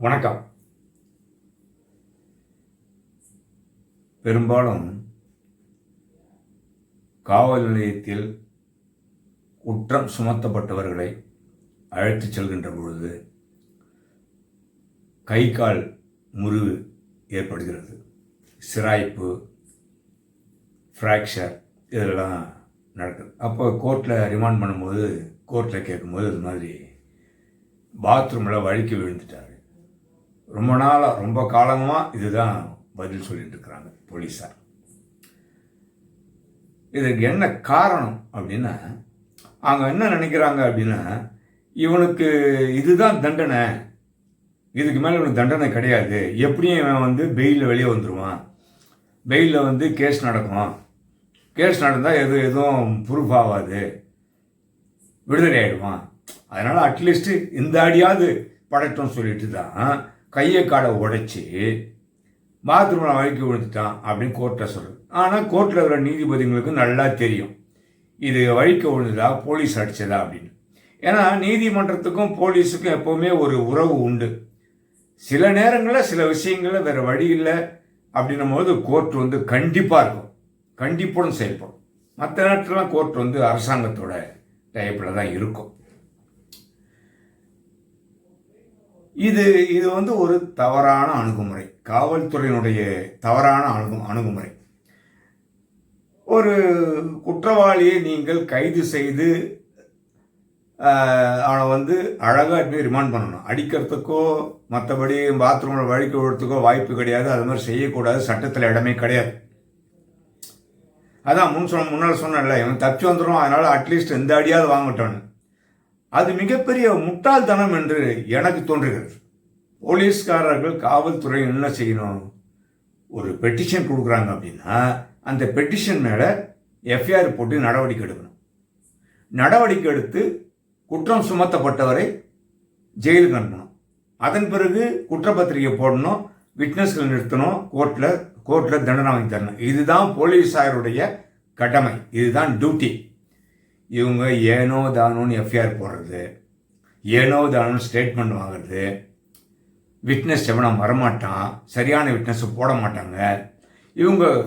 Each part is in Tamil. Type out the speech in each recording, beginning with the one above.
வணக்கம். பெரும்பாலும் காவல் நிலையத்தில் குற்றம் சுமத்தப்பட்டவர்களை அழைத்துச் செல்கின்ற பொழுது கை கால் முறிவு ஏற்படுகிறது. சிராய்ப்பு ஃப்ராக்சர் இதெல்லாம் நடக்குது. அப்போ கோர்ட்டில் ரிமாண்ட் பண்ணும்போது கோர்ட்டில் கேட்கும்போது இது மாதிரி பாத்ரூமில் வழுக்கி விழுந்துட்டார். ரொம்ப நாளாக ரொம்ப காலமாக இதுதான் பதில் சொல்லிட்டு இருக்கிறாங்க போலீஸார். இதுக்கு என்ன காரணம் அப்படின்னா அவங்க என்ன நினைக்கிறாங்க அப்படின்னா இவனுக்கு இதுதான் தண்டனை. இதுக்கு மேலே இவனுக்கு தண்டனை கிடையாது. எப்படியும் இவன் வந்து பெயிலில் வெளியே வந்துடுவான் பெயிலில் வந்து கேஸ் நடக்கும். கேஸ் நடந்தால் எது எதுவும் ப்ரூஃப் ஆகாது. விடுதலை ஆகிடுவான் அதனால் அட்லீஸ்ட்டு இந்த அடியாவது படட்டும் சொல்லிட்டு தான் கையை காடை உடைச்சி பாத்ரூமில் வழுக்கி விழுந்துட்டான் அப்படின்னு கோர்ட்டில் சொல்கிறது ஆனால் கோர்ட்டில் இருக்கிற நீதிபதிகளுக்கு நல்லா தெரியும். இது வழிக்க விழுந்ததா போலீஸ் அடிச்சதா அப்படின்னு. ஏன்னா நீதிமன்றத்துக்கும் போலீஸுக்கும் எப்போவுமே ஒரு உறவு உண்டு. சில நேரங்களில் சில விஷயங்களில் வேறு வழி இல்லை அப்படின்னும் போது கோர்ட் வந்து கண்டிப்பாக இருக்கும். கண்டிப்புடன் செயல்படும். மற்ற நேரத்துலலாம் கோர்ட் வந்து அரசாங்கத்தோட டைப்பில் தான் இருக்கும். இது இது வந்து ஒரு தவறான அணுகுமுறை. காவல்துறையினுடைய தவறான அணுகு அணுகுமுறை. ஒரு குற்றவாளியை நீங்கள் கைது செய்து அவனை வந்து அழகாக போய் ரிமாண்ட் பண்ணணும். அடிக்கிறதுக்கோ மற்றபடி பாத்ரூமில் வழிக்கு விடுறதுக்கோ வாய்ப்பு கிடையாது. அது மாதிரி செய்யக்கூடாது. சட்டத்தில் இடமே கிடையாது. அதான் முன் சொன்ன முன்னால் சொன்னேன்ல இவன் தப்பிச்சு வந்துடும் அதனால் அட்லீஸ்ட் எந்த அடியாவது வாங்கட்டோன்னு அது மிகப்பெரிய முட்டாள்தனம் என்று எனக்கு தோன்றுகிறது. போலீஸ்காரர்கள் காவல்துறை என்ன செய்யணும்? ஒரு பெட்டிஷன் கொடுக்குறாங்க அப்படின்னா அந்த பெட்டிஷன் மேலே எஃப்ஐஆர் போட்டு நடவடிக்கை எடுக்கணும். நடவடிக்கை எடுத்து குற்றம் சுமத்தப்பட்டவரை ஜெயிலுக்கு அனுப்பணும். அதன் பிறகு குற்றப்பத்திரிகை போடணும் விட்னஸ்கள் நிறுத்தணும் கோர்ட்டில் கோர்ட்டில் தண்டனை வாங்கி தரணும். இதுதான் போலீஸாருடைய கடமை. இதுதான் டியூட்டி இவங்க ஏனோ தானோன்னு எஃப்ஐஆர் போடுறது ஏனோ தானோன்னு ஸ்டேட்மெண்ட் வாங்குறது. விட்னஸ் எவனும் வரமாட்டான் சரியான விட்னஸ் போட மாட்டாங்க. இவங்க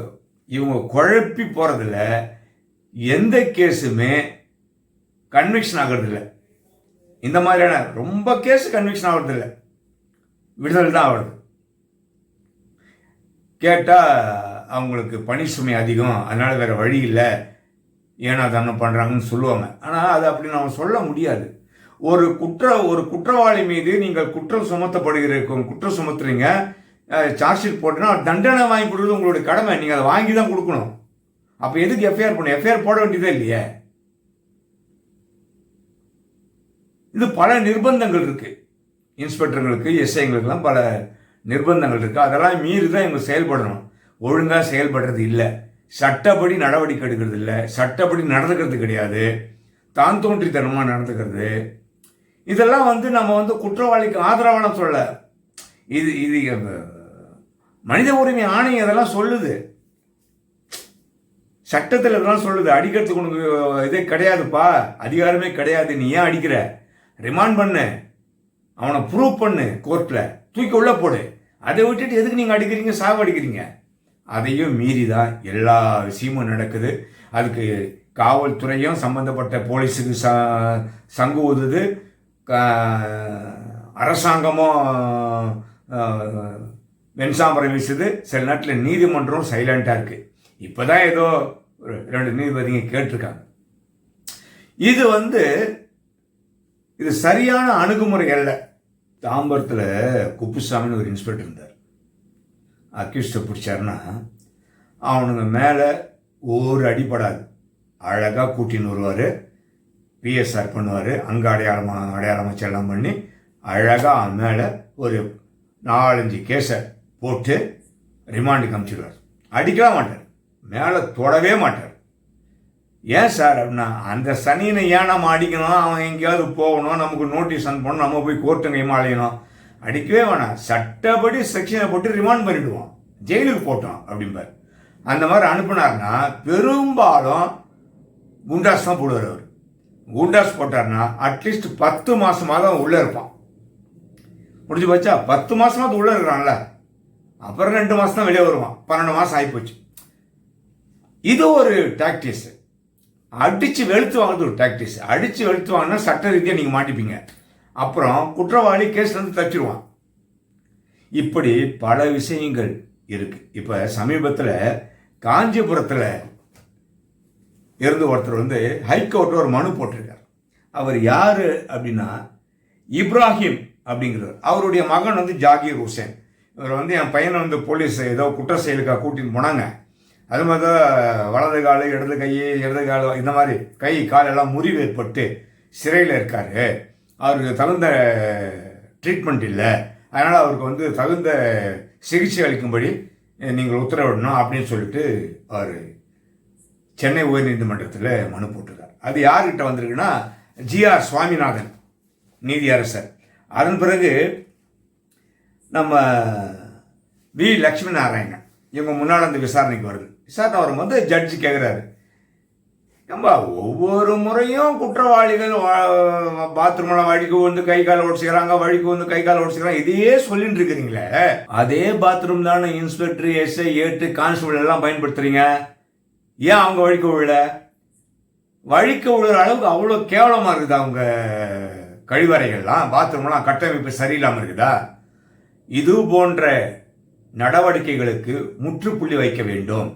இவங்க குழப்பி போகிறதில்ல எந்த கேஸுமே கன்விக்ஷன் ஆகிறதில்ல. இந்த மாதிரியான ரொம்ப கேஸ் கன்விக்ஷன் ஆகிறதில்ல. விடுதலை தான் ஆகுது. கேட்டால் அவங்களுக்கு பணி சுமை அதிகம் அதனால் வேறு வழி இல்லை. ஏனா தானே பண்ணுறாங்கன்னு சொல்லுவாங்க. ஆனால் அது அப்படி நம்ம சொல்ல முடியாது. ஒரு குற்ற ஒரு குற்றவாளி மீது நீங்கள் குற்றம் சுமத்தப்படுகிற குற்றம் சுமத்துறீங்க சார்ஜ் ஷீட் போட்டுனா தண்டனை வாங்கி கொடுக்குறது உங்களுடைய கடமை. நீங்கள் அதை வாங்கி தான் கொடுக்கணும். அப்போ எதுக்கு எஃப்ஐஆர் பண்ணணும்? எஃப்ஐஆர் போட வேண்டியதே இல்லையே. இது பல நிர்பந்தங்கள் இருக்குது இன்ஸ்பெக்டருங்களுக்கு எஸ்ஐங்களுக்கெல்லாம் பல நிர்பந்தங்கள் இருக்குது அதெல்லாம் மீறி தான் இவங்க செயல்படணும். ஒழுங்காக செயல்படுறது இல்லை. சட்டப்படி நடவடிக்கை எடுக்கிறது இல்லை. சட்டப்படி நடந்துக்கிறது கிடையாது. தான் தோன்றித்தனமாக நடந்துக்கிறது. இதெல்லாம் வந்து நம்ம வந்து குற்றவாளிக்கு ஆதரவான சொல்ல. இது இது மனித உரிமை ஆணையம் அதெல்லாம் சொல்லுது. சட்டத்தில் இதெல்லாம் சொல்லுது. அடிக்கிறதுக்கு உனக்கு இதே கிடையாதுப்பா. அதிகாரமே கிடையாது. நீ ஏன் அடிக்கிற? ரிமாண்ட் பண்ணு. அவனை ப்ரூவ் பண்ணு கோர்ட்டில் தூக்கி உள்ளே போடு. அதை விட்டுட்டு எதுக்கு நீங்கள் அடிக்கிறீங்க? சாவு அடிக்கிறீங்க. அதையும் மீறி தான் எல்லா விஷயமும் நடக்குது. அதுக்கு காவல்துறையும் சம்பந்தப்பட்ட போலீஸுக்கு ச சங்கு ஊதுது. க- அரசாங்கமும் அஹ், வெண்சாம்பரம் வீசுது. சில நேரத்தில் நீதிமன்றம் சைலண்டாக இருக்குது இப்போ தான் ஏதோ ரெண்டு நீதிபதிங்க கேட்டிருக்காங்க. இது வந்து இது சரியான அணுகுமுறை அல்ல. தாம்பரத்தில் குப்புசாமின்னு ஒரு இன்ஸ்பெக்டர் இருந்தார். அக்யூஸ்டை பிடிச்சாருன்னா அவனுங்க மேலே ஒரு அடிப்படாது அழகாக கூட்டின்னு வருவார். பிஎஸ்ஆர் பண்ணுவார். அங்கே அடையாளமாக அடையாளமாக செல்லாம் பண்ணி அழகாக அவன் மேலே ஒரு நாலஞ்சு கேஸை போட்டு ரிமாண்டுக்கு அனுப்பிச்சிடுவார் அடிக்கலாம் மாட்டார். மேலே தொடவே மாட்டார். ஏன் சார் அப்படின்னா அந்த சனியனை ஏன் நம்ம அடிக்கணும்? அவன் எங்கேயாவது போகணும். நமக்கு நோட்டீஸ் அனுப்பணும். நம்ம போய் கோர்ட்டு கைமா அடிக்கவே வேணாம். சட்டப்படி செக்ஷனை போட்டு ரிமாண்ட் பண்ணிடுவோம். ஜெயிலுக்கு போட்டோம் அப்படிம்பார். அந்த மாதிரி அனுப்புனார்னா பெரும்பாலும் குண்டாஸ் தான் போடுவார் அவர். குண்டாஸ் போட்டார்னா அட்லீஸ்ட் பத்து மாதமாக அவன் உள்ளே இருப்பான். முடிஞ்சு போச்சா? பத்து மாசமா அது உள்ளே இருக்கிறான்ல. அப்புறம் ரெண்டு மாதம் தான் வெளியே வருவான். பன்னெண்டு மாதம் ஆகிப்போச்சு இது ஒரு டாக்டிஸ் அடிச்சு வெளுத்து வாங்குறது ஒரு டாக்டிஸ் அடிச்சு வெளுத்து வாங்கினா சட்ட ரீதியாக நீங்கள் மாட்டிப்பீங்க. அப்புறம் குற்றவாளி கேஸ்லேருந்து தச்சிருவான் இப்படி பல விஷயங்கள் இருக்கு. இப்போ சமீபத்தில் காஞ்சிபுரத்தில் இருந்து ஒருத்தர் வந்து ஹைகோர்ட்டில் ஒரு மனு போட்டிருக்கார். அவர் யார் அப்படின்னா இப்ராஹிம் அப்படிங்கிறவர். அவருடைய மகன் வந்து ஜாகீர் ஹுசேன். இவர் வந்து என் பையனை வந்து போலீஸ் ஏதோ குற்ற செயலுக்காக கூட்டின்னு போனாங்க. அது மாதிரி தான் வலது கால் இடது கை இடது கால் இந்த மாதிரி கை கால் எல்லாம் முறிவு ஏற்பட்டு சிறையில் இருக்காரு. அவருக்கு தகுந்த ட்ரீட்மெண்ட் இல்லை. அதனால் அவருக்கு வந்து தகுந்த சிகிச்சை அளிக்கும்படி நீங்கள் உத்தரவிடணும் அப்படின்னு சொல்லிட்டு அவர் சென்னை உயர்நீதிமன்றத்தில் மனு போட்டிருக்கார். அது யார்கிட்ட வந்திருக்குன்னா ஜிஆர் சுவாமிநாதன் நீதியரசர் அதன் பிறகு நம்ம வி லக்ஷ்மி நாராயணன் இவங்க முன்னால் அந்த விசாரணைக்கு வருது. விசாரணை வரும்போது ஜட்ஜி கேட்குறாரு ஏம்பா ஒவ்வொரு முறையும் குற்றவாளிகள் பாத்ரூமில் வழிக்கு வந்து கை கால் ஓடிச்சுக்கிறாங்க வழிக்கு வந்து கை கால் ஓடிச்சுக்கிறாங்க இதையே சொல்லிட்டு இருக்கிறீங்களே? அதே பாத்ரூம் தானே இன்ஸ்பெக்டர் எஸ்ஐ ஏட்டு கான்ஸ்டபிள் எல்லாம் பயன்படுத்துறீங்க? ஏன் அவங்க வழிக்கு விழ வழிக்கு விழுற அளவுக்கு அவ்வளோ கேவலமாக இருக்குது அவங்க கழிவறைகள்லாம்? பாத்ரூம்லாம் கட்டமைப்பு சரியில்லாமல் இருக்குதா? இது போன்ற நடவடிக்கைகளுக்கு முற்றுப்புள்ளி வைக்க வேண்டும்.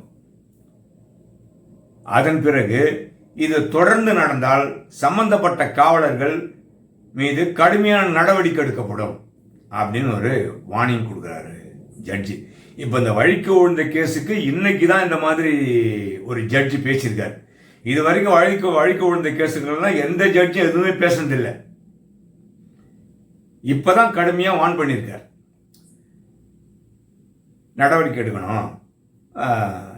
அதன் பிறகு இது தொடர்ந்து நடந்தால் சம்பந்தப்பட்ட காவலர்கள் மீது கடுமையான நடவடிக்கை எடுக்கப்படும் அப்படின்னு ஒரு வார்னிங் கொடுக்குறாரு ஜட்ஜி இப்போ இந்த வழிக்கு விழுந்த கேஸுக்கு இன்னைக்கு தான் இந்த மாதிரி ஒரு ஜட்ஜி பேசியிருக்காரு. இது வரைக்கும் வழிக்கு வழிக்கு விழுந்த கேஸுக்கெல்லாம் எந்த ஜட்ஜும் எதுவுமே பேசுனதில்லை. இப்போதான் கடுமையாக வான் பண்ணியிருக்கார். நடவடிக்கை எடுக்கணும்.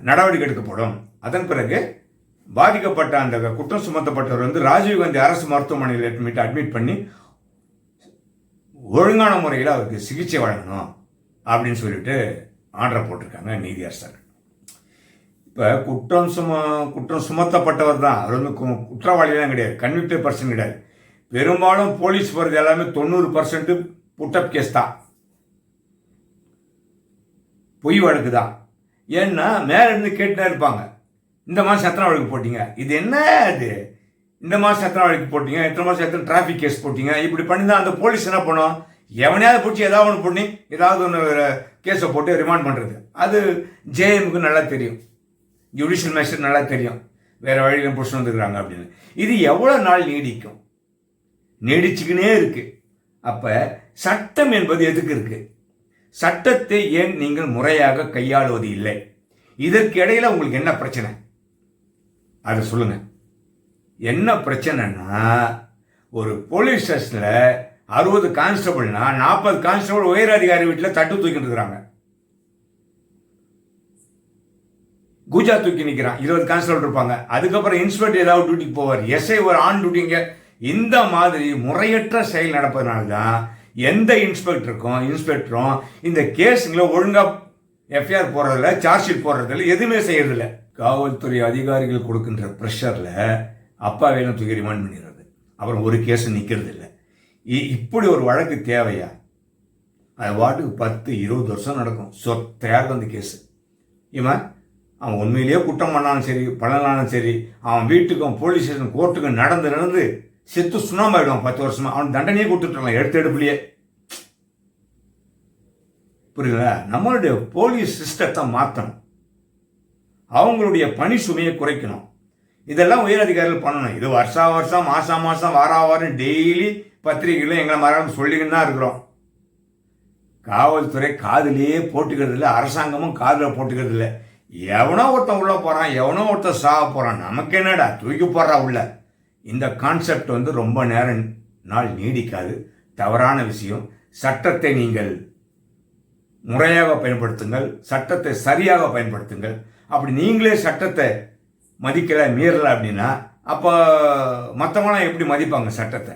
நடவடிக்கை எடுக்கப்படும். அதன் பிறகு பாதிக்கப்பட்ட அந்த குற்றம் சுமத்தப்பட்டவர் வந்து ராஜீவ்காந்தி அரசு மருத்துவமனையில் அட்மிட் அட்மிட் பண்ணி ஒழுங்கான முறையில் அவருக்கு சிகிச்சை வழங்கணும் அப்படின்னு சொல்லிட்டு ஆர்டரை போட்டிருக்காங்க நீதி நீதியரசர் இப்போ குற்றம் சும குற்றம் சுமத்தப்பட்டவர் தான். அவர் வந்து குற்றவாளிலாம் கிடையாது. கன்விக்டட் பர்சன் கிடையாது. பெரும்பாலும் போலீஸ் போகிறது எல்லாமே தொண்ணூறு பர்சன்ட் புட்டப் கேஸ் தான். பொய் வழக்கு தான் ஏன்னா மேல இருந்து கேட்டுதான் இருப்பாங்க. இந்த மாதம் எத்தனை வழக்கு போட்டீங்க. இது என்ன அது இந்த மாதம் எத்தனை வழக்கு போட்டீங்க. எத்தனை மாதம் எத்தனை டிராஃபிக் கேஸ் போட்டீங்க. இப்படி பண்ணி தான் அந்த போலீஸ் என்ன பண்ணோம்? எவனையாவது பிடிச்சி ஏதாவது ஒன்று பண்ணி ஏதாவது ஒன்று கேஸை போட்டு ரிமாண்ட் பண்ணுறது அது ஜேஎம்க்கு நல்லா தெரியும். ஜுடிஷியல் மேஜிஸ்ட்ரேட் நல்லா தெரியும். வேறு வழியில் பிடிச்சி வந்துருக்குறாங்க அப்படின்னு. இது எவ்வளோ நாள் நீடிக்கும்? நீடிச்சுக்கினே இருக்குது அப்போ சட்டம் என்பது எதுக்கு இருக்குது சட்டத்தை ஏன் நீங்கள் முறையாக கையாளுவது இல்லை? இதற்கு இடையில் உங்களுக்கு என்ன பிரச்சனை? அதை சொல்லுங்க. என்ன பிரச்சனைனா ஒரு போலீஸ் ஸ்டேஷனில் அறுபது கான்ஸ்டபுள்னா நாற்பது கான்ஸ்டபிள் உயர் அதிகாரி வீட்டில் தட்டு தூக்கிட்டு இருக்கிறாங்க. கூஜா தூக்கி நிற்கிறான் இருபது கான்ஸ்டபிள் இருப்பாங்க. அதுக்கப்புறம் இன்ஸ்பெக்டர் ஏதாவது டியூட்டிக்கு போவார். எஸ்ஐ ஒரு ஆண் டியூட்டிங்க இந்த மாதிரி முறையற்ற செயல் நடப்பதனால தான் எந்த இன்ஸ்பெக்டருக்கும் இன்ஸ்பெக்டரும் இந்த கேஸுங்களை ஒழுங்காக எஃப்ஐஆர் போடுறதில்ல சார்ஜ் ஷீட் போடுறதில்ல எதுவுமே செய்யறதில்லை. காவல்துறை அதிகாரிகள் கொடுக்கின்ற ப்ரெஷரில் அப்பா வேணும் தூக்கி ரிமாண்ட் பண்ணிடுறது. அப்புறம் ஒரு கேஸும் நிற்கிறது இல்லை. இப்படி ஒரு வழக்கு தேவையா? அது வாட்டுக்கு பத்து இருபது வருஷம் நடக்கும். சொத்தையாக அந்த கேஸு இவன் அவன் உண்மையிலேயே குற்றம் பண்ணாலும் சரி பண்ணலானும் சரி அவன் வீட்டுக்கும் போலீஸ் ஸ்டேஷன் கோர்ட்டுக்கும் நடந்து நடந்து செத்து சுண்ணாம்பாயிடுவான் பத்து வருஷமா. அவன் தண்டனையே கொடுத்துட்ருக்கலாம் எடுத்து எடுப்புலையே. புரியுதுங்களா? நம்மளுடைய போலீஸ் சிஸ்டத்தை மாற்றணும் அவங்களுடைய பணி சுமையை குறைக்கணும். இதெல்லாம் உயர் அதிகாரிகள் பண்ணணும். இது வருஷா வருஷம் மாதம் மாசம் வாரா வாரம் டெய்லி பத்திரிகைகளும் எங்களை மரம் சொல்லிக்கிட்டு தான் இருக்கிறோம். காவல்துறை காதிலேயே போட்டுக்கிறது இல்லை அரசாங்கமும் காதில் போட்டுக்கிறது இல்லை எவனோ ஒருத்தன் உள்ள போகிறான் எவனோ ஒருத்தன் சாக போகிறான் நமக்கு என்னடா தூக்கி போடுறா உள்ள. இந்த கான்செப்ட் வந்து ரொம்ப நேரம் நாள் நீடிக்காது. தவறான விஷயம். சட்டத்தை நீங்கள் முறையாக பயன்படுத்துங்கள். சட்டத்தை சரியாக பயன்படுத்துங்கள். அப்படி நீங்களே சட்டத்தை மதிக்கலை மீறலை அப்படின்னா அப்போ மற்றவங்களாம் எப்படி மதிப்பாங்க சட்டத்தை?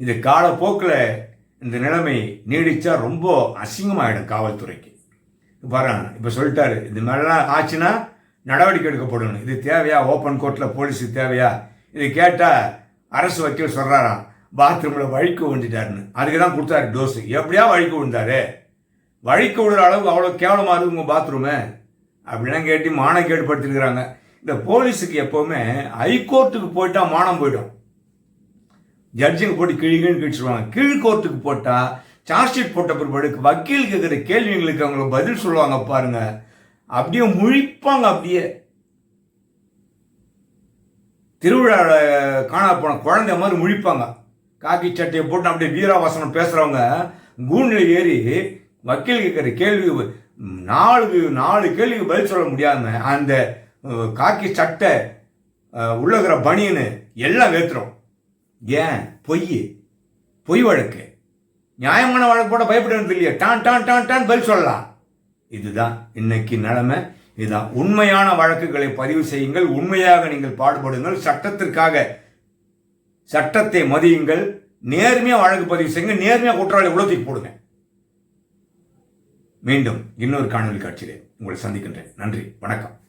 இது காலப்போக்கில் இந்த நிலைமை நீடித்தா ரொம்ப அசிங்கமாகிடும் காவல்துறைக்கு. பாருங்க இப்போ சொல்லிட்டாரு இது மாதிரிலாம் ஆச்சுன்னா நடவடிக்கை எடுக்கப்படணும். இது தேவையா? ஓப்பன் கோர்ட்டில் போலீஸுக்கு தேவையா? இது கேட்டால் அரசு வக்கீல் சொல்கிறாராம் பாத்ரூமில் வழிக்கு விழுந்துட்டாருன்னு அதுக்கு தான் கொடுத்தாரு டோஸு எப்படியா வழிக்கு விழுந்தாரு வழிக்கு விழுற அளவுக்கு அவ்வளோ கேவலமாக இருக்கு உங்கள் பாத்ரூமு அப்படிலாம் கேட்டு மானக்கேடு படுத்திருக்கிறாங்க இந்த போலீஸுக்கு எப்போவுமே ஹைகோர்ட்டுக்கு போயிட்டால் மானம் போயிடும். ஜட்ஜுங்க போட்டு கிழி கிழிச்சிருவாங்க. கீழ் கோர்ட்டுக்கு போட்டால் சார்ஜ் ஷீட் போட்ட பிற்பாடு வக்கீல் கேட்குற கேள்விங்களுக்கு அவங்கள பதில் சொல்லுவாங்க பாருங்க. அப்படியே முழிப்பாங்க அப்படியே. திருவிழாவில் காணா போன குழந்தை மாதிரி முழிப்பாங்க. காக்கி சட்டையை போட்டு அப்படியே வீராவாசனம் பேசுகிறவங்க கூண்டில் ஏறி வக்கீல் கேட்குற கேள்வி நாலு நாலு கேள்விக்கு பதில் சொல்ல முடியாம அந்த காக்கி சட்டை உள்ளகிற உள்ள இருக்கிற பனியனு எல்லாம் வேத்துரும் ஏன்? பொய் பொய் வழக்கு. நியாயமான வழக்கு போட பயப்படுறது இல்லையா. டான் டான் டான் டான் பதில் சொல்லலாம். இதுதான் இன்னைக்கு நிலைமை. இதுதான் உண்மையான வழக்குகளை பதிவு செய்யுங்கள். உண்மையாக நீங்கள் பாடுபடுங்கள். சட்டத்திற்காக சட்டத்தை மதியுங்கள். நேர்மையாக வழக்கு பதிவு செய்யுங்க நேர்மையாக குற்றவாளி உலகத்துக்கு போடுங்க. மீண்டும் இன்னொரு காணொலி காட்சியிலே உங்களை சந்திக்கின்றேன். நன்றி. வணக்கம்.